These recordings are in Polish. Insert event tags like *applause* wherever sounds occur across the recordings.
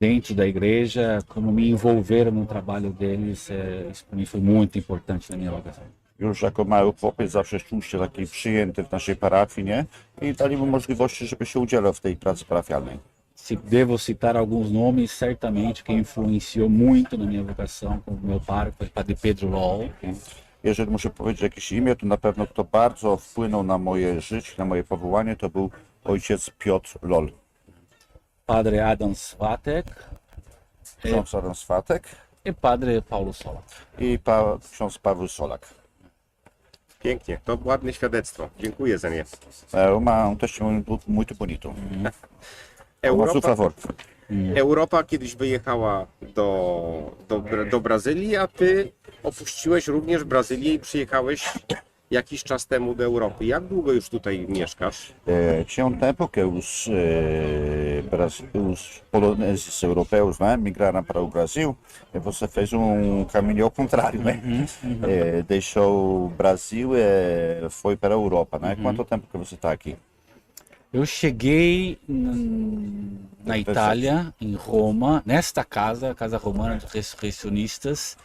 dentro da igreja, como me envolveram no trabalho deles, é, isso para mim foi muito importante na minha vocação. Już jako mały chłopiec zawsze czuł się taki przyjęty w naszej parafii, nie? I dali mu możliwości, żeby się udzielał w tej pracy parafialnej. Se devo citar alguns nomes, certamente quem influenciou muito na minha vocação, como meu pai, foi Padre Pedro Lol, Jeżeli muszę powiedzieć jakieś imię, to na pewno kto bardzo wpłynął na moje życie, na moje powołanie, to był ojciec Piotr Lol. Padre Adam Swatek Ksiądz Adam Swatek e Padre Paulo Sola. i pa, ksiądz Paweł Solak. Pięknie, to ładne świadectwo. Dziękuję za nie. É uma, um testemunho bu- muito bonito. Nosso Europa, favor. Europa kiedyś wyjechała do, do, Bra- do Brazylii, a ty opuściłeś również Brazylię i przyjechałeś jakiś czas temu do Europy. Jak długo już tutaj mieszkasz? É, tinha um tempo que os, é, os poloneses europeus né, migraram para o Brasil e você fez um caminho ao contrário, né? É, deixou o Brasil e foi para a Europa, né? Quanto tempo que você está aqui? Eu cheguei n- na Itália, em Roma, nesta casa, Casa Romana dos Ressurreicionistas,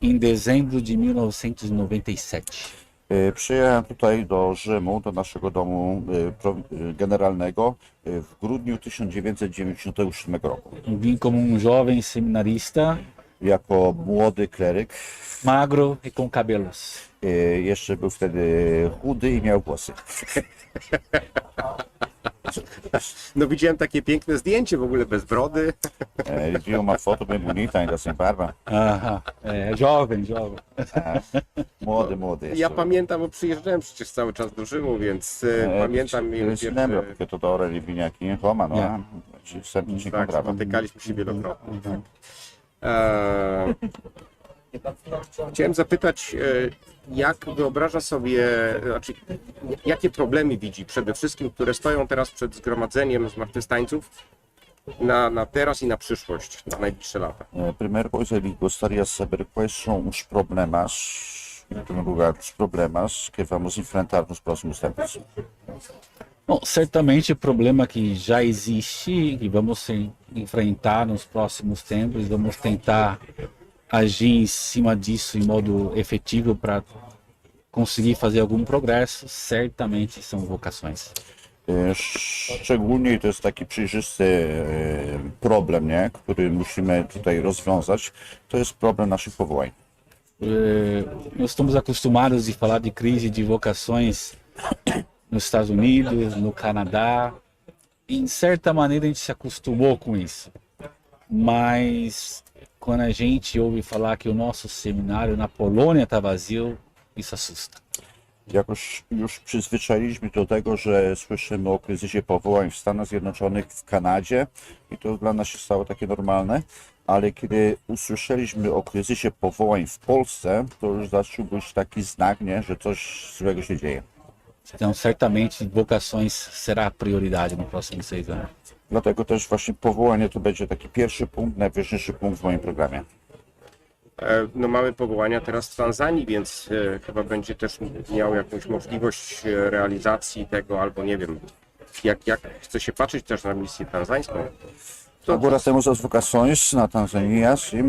em dezembro de 1997. E, Przyjechałem tutaj do Rzymu, do naszego domu e, e, generalnego w grudniu 1997 roku. Vim como um jovem seminarista, Jako młody kleryk, magro e com cabelos. jeszcze był wtedy chudy i miał włosy. *laughs* *laughs* No widziałem takie piękne zdjęcie w ogóle bez brody. É, Ele viu uma foto bem bonita, ainda sem barba. Aham, é, jovem, jovem. Młody, młody Ja pamiętam, bo przyjeżdżałem przecież cały czas do Rzymu, więc e, É, pamiętam ele se lembra, porque toda hora ele vinha aqui em Roma, não é? A gente sempre se Tak, encontrava. spotykaliśmy się wielokrotnie. Eee, chciałem zapytać, e, jak wyobraża sobie, znaczy, jakie problemy widzi przede wszystkim, które stoją teraz przed zgromadzeniem zmartwychwstańców na, na teraz i na przyszłość, na najbliższe lata? É, Primeira coisa, ele gostaria de saber quais são os problemas, em primeiro lugar, os problemas que vamos enfrentar nos próximos tempos. Bom, certamente o problema que já existe, que vamos enfrentar nos próximos tempos, vamos tentar agir em cima disso em modo efetivo para conseguir fazer algum progresso, certamente são vocações. E, Szczególnie, to jest taki przejrzysty problem, nie? który musimy tutaj rozwiązać, to jest problem naszych powołań. Nós estamos acostumados de falar de crise de vocações nos Estados Unidos, no Canadá. Em certa maneira a gente se acostumou com isso. Mas quando a gente ouve falar que o nosso seminário na Polônia está vazio, isso assusta. Jakoś już przyzwyczailiśmy do tego, że słyszymy o kryzysie powołań w Stanach Zjednoczonych, w Kanadzie i to dla nas się stało takie normalne, ale kiedy usłyszeliśmy o kryzysie powołań w Polsce, to już zaczął być taki znak, nie, że coś złego się dzieje. Então, certamente, vocações será a prioridade nos próximos seis anos. Dlatego też właśnie powołanie to będzie taki pierwszy punkt, najważniejszy punkt w moim programie. E, No mamy powołania teraz w Tanzanii, więc e, chyba będzie też miał jakąś możliwość e, realizacji tego, albo nie wiem, jak, jak chce się patrzeć też na misję tanzańską. Agora temos as vocações na Tanzânia, sim,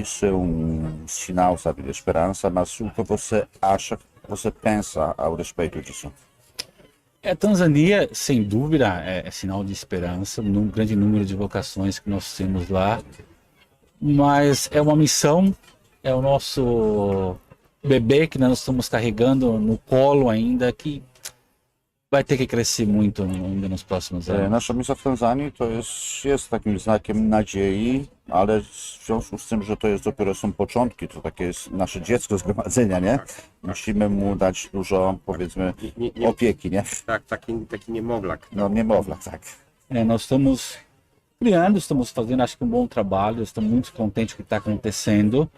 isso é um sinal, sabe, de esperança, mas o que você acha, você pensa ao respeito disso? É, Tanzânia, sem dúvida, é, é sinal de esperança, um grande número de vocações que nós temos lá, mas é uma missão, é o nosso bebê que nós estamos carregando no colo ainda, que vai ter que crescer muito ainda nos próximos E, anos. Nasza misja w Tanzanii to jest, jest takim znakiem nadziei, ale w związku z tym, że to jest dopiero są początki, to takie jest nasze dziecko zgromadzenia, nie? Musimy mu dać dużo, powiedzmy, Nie, nie, opieki, nie? tak, taki, taki niemowlak. No niemowlak, tak. É, nós estamos criando, estamos fazendo acho que um bom trabalho, estamos muito contentes com o que está acontecendo,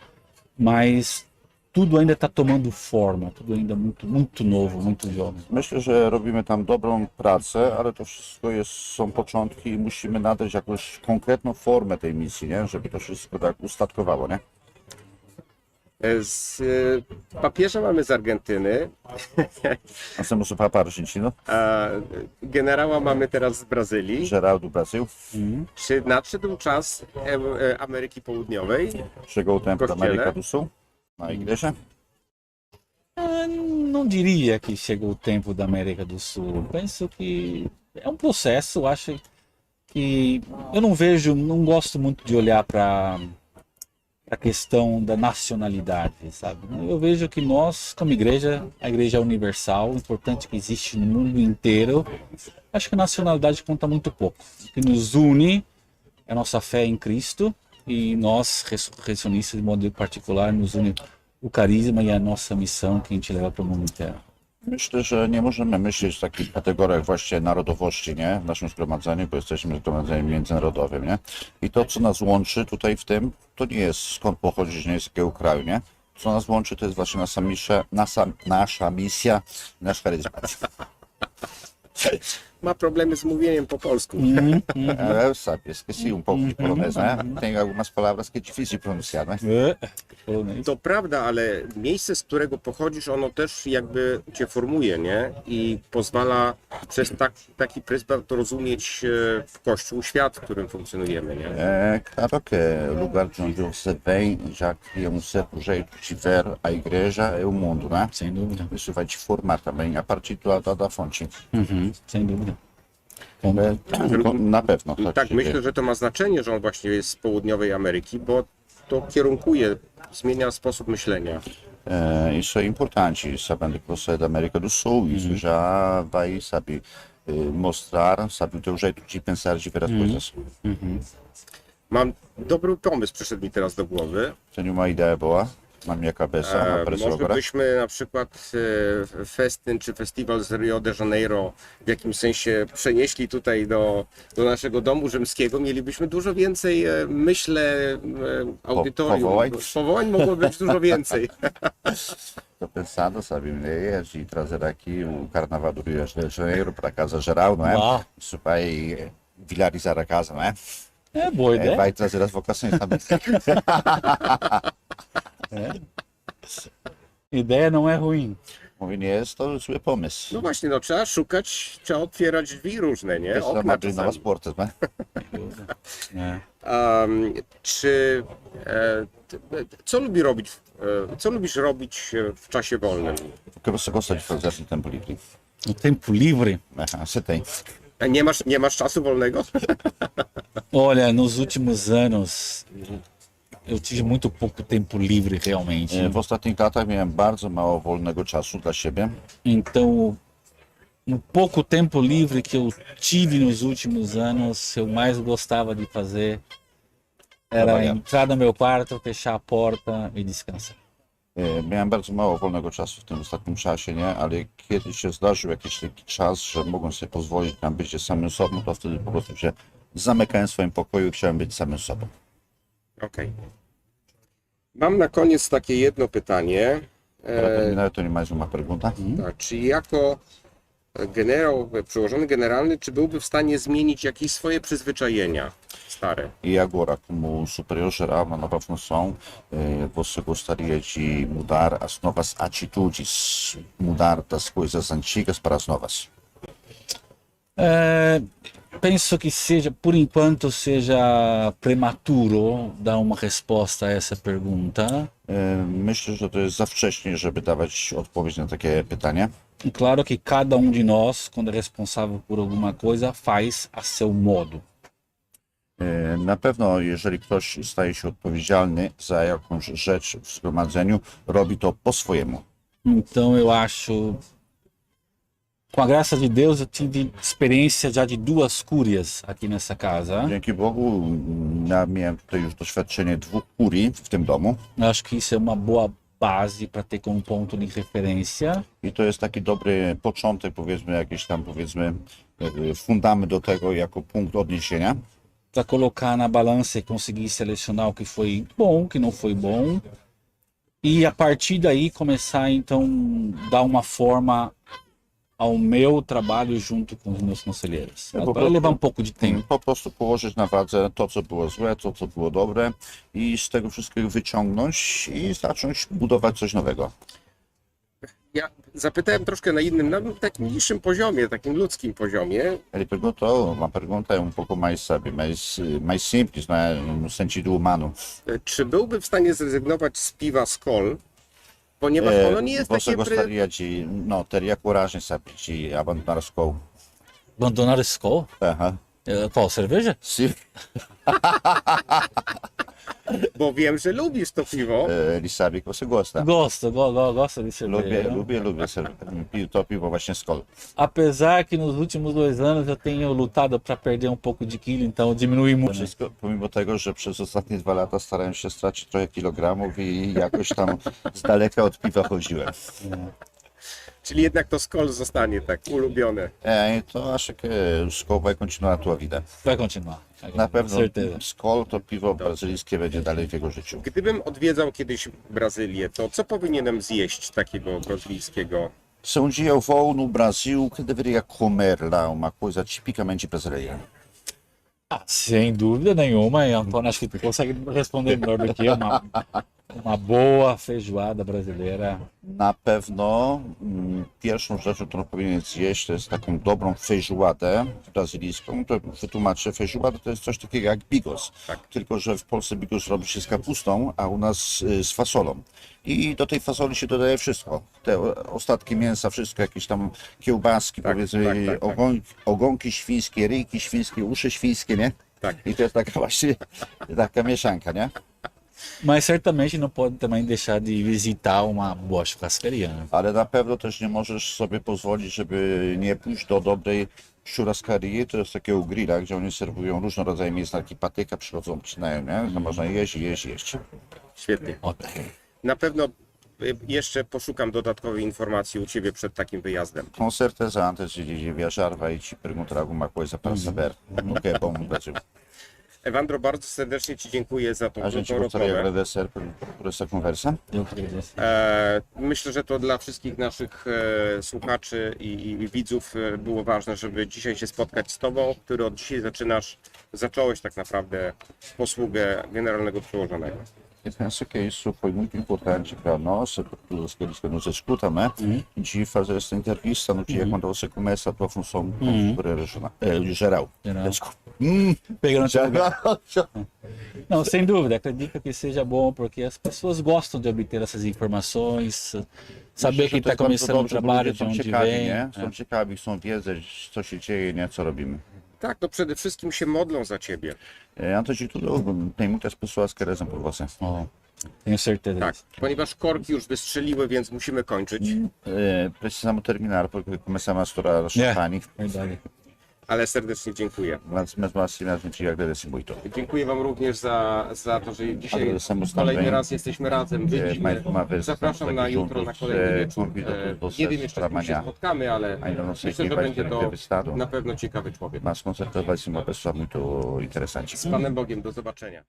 mas tudo ainda está tomando forma, tudo ainda muito, muito novo, muito jovem. Myślę, że robimy tam dobrą pracę, ale to wszystko jest, są początki i musimy nadać jakąś konkretną formę tej misji, nie? Żeby to wszystko tak ustatkowało, nie? Z e, papieża mamy z Argentyny, Nós temos o Papa Argentino, a generała mamy teraz z Brazylii. Geraldo do Brasil. Czy nadszedł czas e, e, Ameryki Południowej? Chegou o tempo da Costiela. América do Sul, na igreja. Ah, Não diria que chegou o tempo da América do Sul. Penso que é um processo. Acho que eu não vejo, não gosto muito de olhar para a questão da nacionalidade, sabe? Eu vejo que nós, como igreja, a igreja é universal, importante que existe no mundo inteiro. Acho que a nacionalidade conta muito pouco. O que nos une é a nossa fé em Cristo e nós, ressurreicionistas, de modo particular, nos une o carisma e a nossa missão que a gente leva para o mundo inteiro. Myślę, że nie możemy myśleć w takich kategoriach właśnie narodowości, nie? W naszym zgromadzeniu, bo jesteśmy zgromadzeniem międzynarodowym, nie? I to, co nas łączy tutaj w tym, to nie jest skąd pochodzić, nie jest z jakiego kraju, nie? Co nas łączy, to jest właśnie nasza misja, nasza, nasza misja, nasz charyzmat. Ma problemy z mówieniem po polsku. *laughs* É, sabe, esqueci um pouco de polonês, né? Tem algumas palavras que é difícil de pronunciar, né? To prawda, ale miejsce, z którego pochodzisz, ono też jakby cię formuje, nie? I pozwala przez tak, taki pryzmat to rozumieć e, w Kościół świat, w którym funkcjonujemy, nie? É claro que o lugar de onde você vem já cria um certo jeito de ver a igreja e o mundo, né? Sem dúvida. Isso vai te formar também a partir da, da, da fonte. Uhum, sem dúvida. É, na pewno. Tak tak, myślę, że to ma znaczenie, że on właśnie jest z południowej Ameryki, bo to kierunkuje, zmienia sposób myślenia. É, isso é importante, sabendo que você é da América do Sul, isso já vai, sabe, eh, mostrar, sabe, o teu jeito de pensar, de ver as coisas. Mam dobry pomysł, przyszedł mi teraz do głowy. Tenho uma ideia boa na minha cabeça, E, apareceu może byśmy na przykład e, festyn czy festiwal z Rio de Janeiro w jakimś sensie przenieśli tutaj do, do naszego domu rzymskiego. Mielibyśmy dużo więcej, e, myślę, e, audytorium. powołań? Powołań mogłoby być dużo *laughs* więcej. Tô pensando, sabe, ideia de trazer aqui o Carnaval do Rio de Janeiro para casa geral, não é? Uau. Isso vai vilarizar a casa, não é? É boa É, ideia. vai trazer as vocações também. *laughs* Ideia não é ruim. Mówię, jest to zły pomysł. No właśnie, no trzeba szukać, trzeba otwierać drzwi różne, nie? Okna novas czasami. portas, *laughs* né? É. Um, czy e, co lubi robić, e, co lubisz robić e, w czasie wolnym? O que você gosta de fazer no tempo livre? No tempo livre, Aha, você tem. A Nie masz, nie masz czasu wolnego? *laughs* olha, nos últimos anos eu tive muito pouco tempo livre realmente. W ostatnich latach miałem bardzo mało wolnego czasu dla siebie. Então, no pouco tempo livre que eu tive nos últimos anos, eu mais gostava de fazer era entrar no meu quarto, fechar a porta e descansar. E, Miałem bardzo mało wolnego czasu w tym ostatnim czasie, nie? Ale kiedy się zdarzył jakiś taki czas, że mogłem sobie pozwolić na bycie samym sobą, to wtedy po prostu się zamykałem w swoim pokoju i chciałem być samym sobą. Okej. Mam na koniec takie jedno pytanie. Para E, terminar, to nie mais uma pergunta. tak, czy jako generał, przełożony generalny, czy byłby w stanie zmienić jakieś swoje przyzwyczajenia stare? E agora, como superior geral na nova função, eh, você gostaria de mudar as novas atitudes, mudar das coisas antigas para as novas? É, penso que seja, por enquanto, seja prematuro dar uma resposta a essa pergunta. E, Myślę, że to jest za wcześnie, żeby dawać odpowiedź na takie pytanie. E claro que cada um de nós, quando é responsável por alguma coisa, faz a seu modo. E, Na pewno, jeżeli ktoś staje się odpowiedzialny za jakąś rzecz w zgromadzeniu, robi to po swojemu. Então eu acho, com a graça de Deus, eu tive experiência já de duas cúrias aqui nessa casa. Dzięki Bogu ja miałem tutaj już doświadczenie dwóch kurii w tym domu acho que isso é uma boa base para ter como ponto de referência. i to jest taki dobry początek, powiedzmy, jakiś tam, powiedzmy, fundament do tego jako punkt odniesienia. para colocar na balança e conseguir selecionar o que foi bom, o que não foi bom. E a partir daí começar então dar uma forma ao meu trabalho junto com os meus conselheiros. É, Vai po prostu- levar um pouco de tempo. Po prostu położyć na wadze to, co było złe, to, co było dobre i z tego wszystkiego wyciągnąć i zacząć budować coś nowego. Ja zapytałem troszkę na innym, na takim niższym poziomie, takim ludzkim poziomie. Ele perguntou, uma pergunta um pouco mais, sabe, mais, mais simples, né, no sentido humano. Czy byłby w stanie zrezygnować z piwa Skol? Ponieważ Eh, ono nie jest você takie... Pre... gostaria de, não, teria coragem, sabe, de abandonar a escola? Abandonar a escola? Aham. É, Qual, cerveja? Se Bo wiem, że lubisz to piwo. ele sabe que você gosta. Gosto, go, go, gosto de cerveja. Lubię, né? lubię, lubię ser- pi- to piwo właśnie skol. Apesar que nos últimos dois anos eu tenho lutado para perder um pouco de quilo, então diminui muito. Wszystko, pomimo tego, że przez ostatnie dwa lata starałem się stracić trochę kilogramów i jakoś tam z daleka od piwa chodziłem. Czyli jednak to Skol zostanie tak ulubione. É, então acho que o Skol vai continuar a tua vida. Vai continuar. Vai Na pewno certeza. Skol to piwo brazylijskie będzie dalej w jego życiu. Gdybym odwiedzał kiedyś Brazylię, to co powinienem zjeść takiego brazylijskiego? Se um dia eu vou no Brasil, o que deveria comer lá? Uma coisa tipicamente brasileira. Ah, sem dúvida nenhuma, e Antônio acho que tu consegue responder melhor *laughs* do que eu. Uma, uma boa feijoada brasileira. Na pewno mm, pierwszą rzeczą, którą powinien zjeść, to jest taką dobrą feijoadę brazylijską. To wytłumaczę, feijoada to jest coś takiego jak bigos, tylko że w Polsce bigos robi się z kapustą, a u nas y, z fasolą. I do tej fasoli się dodaje wszystko. Te o- ostatki mięsa, wszystko, jakieś tam kiełbaski, Tak, powiedzmy, tak, tak, tak. Ogon, ogonki świńskie, ryjki świńskie, uszy świńskie, nie? Tak. I to jest taka właśnie taka mieszanka, nie? Mas certamente não pode também deixar de visitar uma boa churrascaria. né? ale na pewno też nie możesz sobie pozwolić, żeby nie pójść do dobrej churrascarii, to jest takiego grilla, gdzie oni serwują różne rodzaje taki patyka przychodzą, obcinają, nie? To można jeść, jeść, jeść. Świetnie. Ó, Na pewno y, jeszcze poszukam dodatkowej informacji u Ciebie przed takim wyjazdem. Com certeza, antes de, viajar, vai te perguntar alguma coisa para saber o que é bom no Brasil. Ewandro, bardzo serdecznie Ci dziękuję za tą A krótką gostaria de rozmowę. agradecer por, por essa conversa. eu que agradeço. E, Myślę, że to dla wszystkich naszych e, słuchaczy i, i widzów e, było ważne, żeby dzisiaj się spotkać z Tobą, który od dzisiaj zaczynasz, zacząłeś tak naprawdę posługę generalnego przełożonego. Eu penso que isso foi muito importante para nós, para todos aqueles que nos escutam, né? De fazer essa entrevista no dia quando você começa a tua função regional, eh, geral. Geral. Desculpa. Hum, Pegando já. *laughs* Não, sem dúvida, acredito que seja bom, porque as pessoas gostam de obter essas informações, saber que Myślę, że to está começando o trabalho, de onde vem. nie? né? Są ciekawi, chcą wiedzieć, co się dzieje, nie? Co robimy. Tak, no przede wszystkim się modlą za Ciebie. Antes de tudo, tem muitas pessoas que rezam por você. Tenho certeza Tak, ponieważ korki już wystrzeliły, więc musimy kończyć. Eh, precisamos terminar, porque começamos a estourar o champanhe. Ale serdecznie dziękuję. Mas mesmo assim, a gente agradece muito. Dziękuję Wam również za, za to, że dzisiaj kolejny raz jesteśmy razem. Byliśmy. mais uma vez, Zapraszam na jutro, na juntos. kolejny Eh, wieczór. Convido E, todos Nie wiem vocês jeszcze, para z kim się amanhã. spotkamy, ale Ainda não sei myślę, quem że vai będzie to entrevistado, na pewno ciekawy człowiek. mas com certeza vai ser uma pessoa muito interessante. Z Panem Bogiem, do zobaczenia.